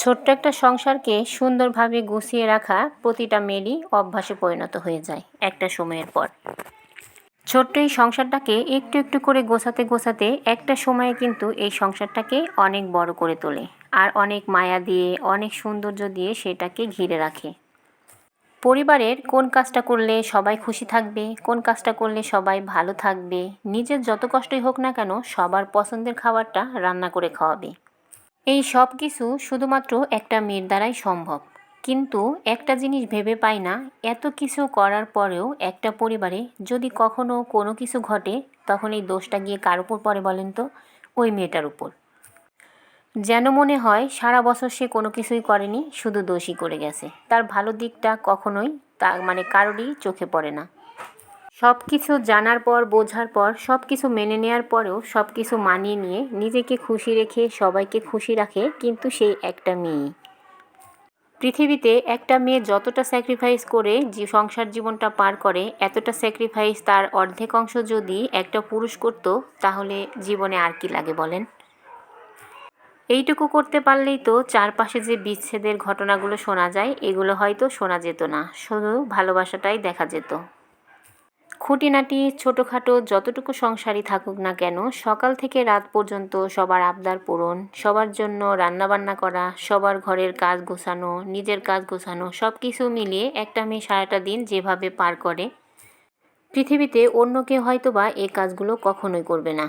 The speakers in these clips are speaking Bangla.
ছোট্ট একটা সংসারকে সুন্দরভাবে গুছিয়ে রাখা প্রতিটা মেয়েরই অভ্যাসে পরিণত হয়ে যায় একটা সময়ের পর। ছোট্ট এই সংসারটাকে একটু একটু করে গোছাতে গোছাতে একটা সময়ে কিন্তু এই সংসারটাকে অনেক বড় করে তোলে আর অনেক মায়া দিয়ে, অনেক সৌন্দর্য দিয়ে সেটাকে ঘিরে রাখে। পরিবারের কোন কাজটা করলে সবাই খুশি থাকবে, কোন কাজটা করলে সবাই ভালো থাকবে, নিজের যত কষ্টই হোক না কেন সবার পছন্দের খাবারটা রান্না করে খাওয়াবে। এই সব কিছু শুধুমাত্র একটা মেয়ের দ্বারাই সম্ভব। কিন্তু একটা জিনিস ভেবে পাই না, এত কিছু করার পরেও একটা পরিবারে যদি কখনো কোনো কিছু ঘটে, তখন এই দোষটা গিয়ে কার উপর পড়ে বলেন তো? ওই মেয়েটার উপর। যেন মনে হয় সারা বছর সে কোনো কিছুই করেনি, শুধু দোষই করে গেছে। তার ভালো দিকটা কখনোই তা মানে কারোরই চোখে পড়ে না। সব কিছু জানার পর, বোঝার পর সব কিছু মেনে নেওয়ার পরেও সব কিছু মানিয়ে নিয়ে নিজেকে খুশি রেখে সবাইকে খুশি রাখে কিন্তু সেই একটা মেয়ে পৃথিবীতে একটা মেয়ে যতটা স্যাক্রিফাইস করে যে সংসার জীবনটা পার করে, এতটা স্যাক্রিফাইস তার অর্ধেক অংশ যদি একটা পুরুষ করত, তাহলে জীবনে আর কি লাগে বলেন? এইটুকু করতে পারলেই তো চারপাশে যে বিচ্ছেদের ঘটনাগুলো শোনা যায়, এগুলো হয়তো শোনা যেত না। শুধু ভালোবাসাটাই দেখা যেত। খুঁটিনাটি, ছোটোখাটো যতটুকু সংসারই থাকুক না কেন, সকাল থেকে রাত পর্যন্ত সবার আবদার পূরণ। সবার জন্য রান্নাবান্না করা, সবার ঘরের কাজ গোছানো, নিজের কাজ গোছানো সব কিছু মিলিয়ে একটা মেয়ে সারাটা দিন যেভাবে পার করে, পৃথিবীতে অন্য কেউ হয়তো বা এই কাজগুলো কখনোই করবে না।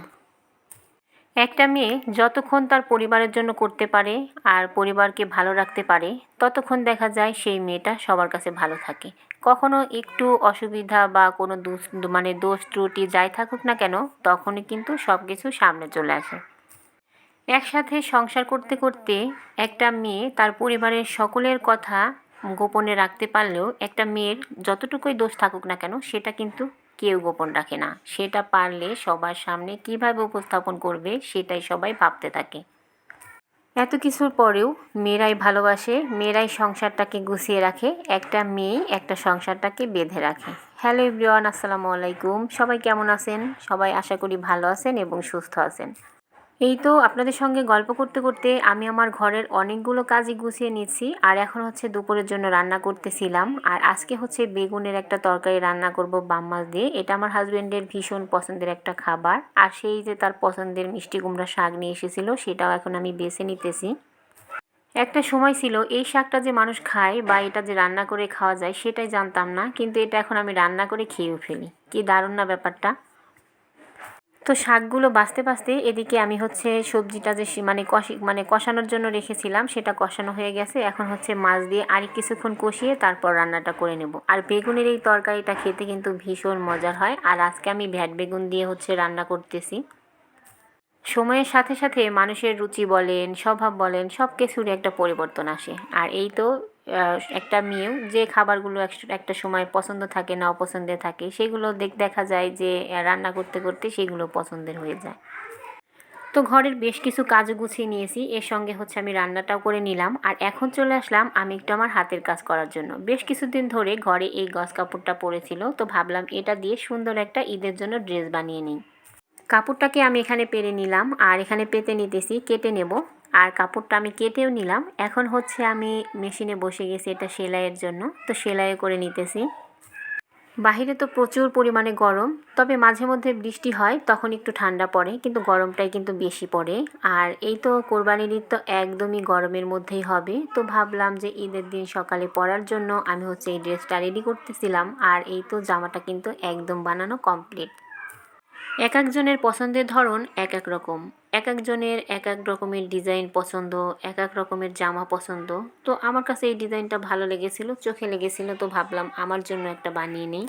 একটা মেয়ে যতক্ষণ তার পরিবারের জন্য করতে পারে আর পরিবারকে ভালো রাখতে পারে, ততক্ষণ দেখা যায় সেই মেয়েটা সবার কাছে ভালো থাকে। কখনো একটু অসুবিধা বা কোনো দোষ মানে দোষ ত্রুটি যাই থাকুক না কেন, তখনই কিন্তু সব কিছু সামনে চলে আসে। একসাথে সংসার করতে করতে একটা মেয়ে তার পরিবারের সকলের কথা গোপনে রাখতে পারলেও একটা মেয়ের যতটুকুই দোষ থাকুক না কেন, সেটা কিন্তু কেউ গোপন রাখে না। সেটা পারলে সবার সামনে কীভাবে উপস্থাপন করবে সেটাই সবাই ভাবতে থাকে। এত কিছুর পরেও মেয়েরাই ভালোবাসে, মেয়েরাই সংসারটাকে গুছিয়ে রাখে, একটা মেয়ে একটা সংসারটাকে বেঁধে রাখে। হ্যালো ইব্রিয়ান আসসালামু আলাইকুম। সবাই কেমন আছেন? সবাই আশা করি ভালো আছেন এবং সুস্থ আছেন। এই তো আপনাদের সঙ্গে গল্প করতে করতে আমি আমার ঘরের অনেকগুলো কাজই গুছিয়ে নিচ্ছি, আর এখন হচ্ছে দুপুরের জন্য রান্না করতেছিলাম। আর আজকে হচ্ছে বেগুনের একটা তরকারি রান্না করব বাম মাছ দিয়ে। এটা আমার হাজব্যান্ডের ভীষণ পছন্দের একটা খাবার। আর সেই যে তার পছন্দের মিষ্টি কুমড়া শাক নিয়ে এসেছিল, সেটাও এখন আমি বেছে নিতেছি। একটা সময় ছিল, এই শাকটা যে মানুষ খায় বা এটা যে রান্না করে খাওয়া যায়, সেটাই জানতাম না। কিন্তু এটা এখন আমি রান্না করে খেয়েও ফেলি। কি দারুণ না ব্যাপারটা? তো শাকগুলো বাঁচতে বাছতে এদিকে আমি হচ্ছে সবজিটা যে মানে কষি মানে কষানোর জন্য রেখেছিলাম, সেটা কষানো হয়ে গেছে। এখন হচ্ছে মাছ দিয়ে আর কিছুক্ষণ কষিয়ে তারপর রান্নাটা করে নেব। আর বেগুনের এই তরকারিটা খেতে কিন্তু ভীষণ মজার হয়। আর আজকে আমি ভ্যাট বেগুন দিয়ে হচ্ছে রান্না করতেছি। সময়ের সাথে সাথে মানুষের রুচি বলেন, স্বভাব বলেন সব কিছুরই একটা পরিবর্তন আসে। আর এই তো একটা মেয়েও যে খাবারগুলো একটা সময় পছন্দ থাকে না অপছন্দের থাকে, সেগুলো দেখ, দেখা যায় যে রান্না করতে করতে সেগুলো পছন্দের হয়ে যায়। তো ঘরের বেশ কিছু কাজ গুছিয়ে নিয়েছি, এর সঙ্গে হচ্ছে আমি রান্নাটাও করে নিলাম, আর এখন চলে আসলাম আমি একটু আমার হাতের কাজ করার জন্য। বেশ কিছুদিন ধরে ঘরে এই গস কাপড়টা পরেছিল তো ভাবলাম এটা দিয়ে সুন্দর একটা ঈদের জন্য ড্রেস বানিয়ে নিই। কাপড়টাকে আমি এখানে পেরে নিলাম, আর এখানে পেতে নিতেছি, কেটে নেব। আর কাপড়টা আমি কেটেও নিলাম। এখন হচ্ছে আমি মেশিনে বসে গেছি এটা সেলাইয়ের জন্য। তো সেলাই করে নিতেছি। বাহিরে তো প্রচুর পরিমাণে গরম, তবে মাঝে মধ্যে বৃষ্টি হয়, তখন একটু ঠান্ডা পড়ে, কিন্তু গরমটাই কিন্তু বেশি পড়ে। আর এই তো কোরবানির ঈদ তো একদমই গরমের মধ্যেই হবে। তো ভাবলাম যে ঈদের দিন সকালে পরার জন্য আমি হচ্ছে এই ড্রেসটা রেডি করতেছিলাম। আর এই তো জামাটা কিন্তু একদম বানানো কমপ্লিট এক একজনের পছন্দের ধরন এক এক রকম। এক একজনের এক এক রকমের ডিজাইন পছন্দ, এক এক রকমের জামা পছন্দ। তো আমার কাছে এই ডিজাইনটা ভালো লেগেছিল, চোখে লেগেছিল, তো ভাবলাম আমার জন্য একটা বানিয়ে নেই।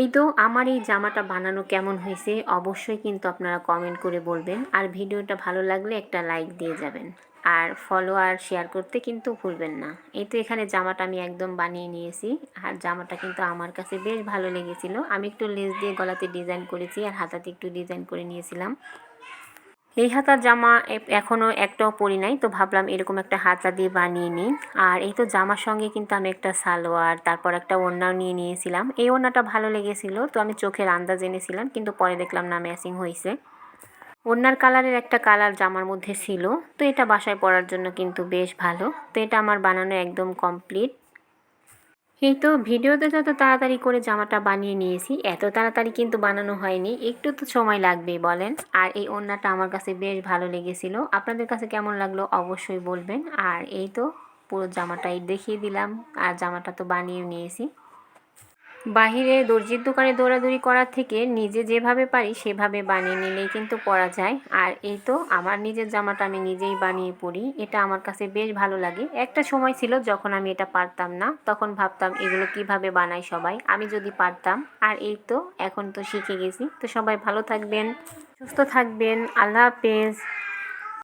এই তো আমার এই জামাটা বানানো কেমন হয়েছে অবশ্যই কিন্তু আপনারা কমেন্ট করে বলবেন। আর ভিডিওটা ভালো লাগলে একটা লাইক দিয়ে যাবেন। আর ফলো আর শেয়ার করতে কিন্তু ভুলবেন না। এই তো এখানে জামাটা আমি একদম বানিয়ে নিয়েছি। আর জামাটা কিন্তু আমার কাছে বেশ ভালো লেগেছিল। আমি একটু লেস দিয়ে গলাতে ডিজাইন করেছি আর হাতাতে একটু ডিজাইন করে নিয়েছিলাম। এই হাতার জামা এখনও একটাও পরি নাই, তো ভাবলাম এরকম একটা হাতা দিয়ে বানিয়ে নিই। আর এই তো জামার সঙ্গে কিন্তু আমি একটা সালোয়ার, তারপর একটা ওড়নাও নিয়ে নিয়েছিলাম। এই ওড়নাটা ভালো লেগেছিল, তো আমি চোখের আন্দাজ এনেছিলাম, কিন্তু পরে দেখলাম না ম্যাচিং হয়েছে ওড়নার কালারের একটা কালার জামার মধ্যে ছিল, তো এটা বাসায় পরার জন্য কিন্তু বেশ ভালো। তো এটা আমার বানানো একদম কমপ্লিট এই তো, ভিডিওতে যত তাড়াতাড়ি করে জামাটা বানিয়ে নিয়েছি, এত তাড়াতাড়ি কিন্তু বানানো হয়নি। একটু তো সময় লাগবেই, বলেন। আর এই ওড়নাটা আমার কাছে বেশ ভালো লেগেছিল। আপনাদের কাছে কেমন লাগল অবশ্যই বলবেন। আর এই তো, পুরো জামাটাই দেখিয়ে দিলাম। আর জামাটা তো বানিয়ে নিয়েছি। বাহিরে দর্জির দোকানে দৌড়াদৌড়ি করার থেকে নিজে যেভাবে পারি সেভাবে বানিয়ে নিলেই কিন্তু পরা যায়। আর এই তো আমার নিজের জামাটা আমি নিজেই বানিয়ে পরি, এটা আমার কাছে বেশ ভালো লাগে। একটা সময় ছিল যখন আমি এটা পারতাম না, তখন ভাবতাম এগুলো কীভাবে বানাই সবাই? আমি যদি পারতাম। আর এই তো এখন তো শিখে গেছি। তো সবাই ভালো থাকবেন, সুস্থ থাকবেন, আল্লাহ হাফেজ।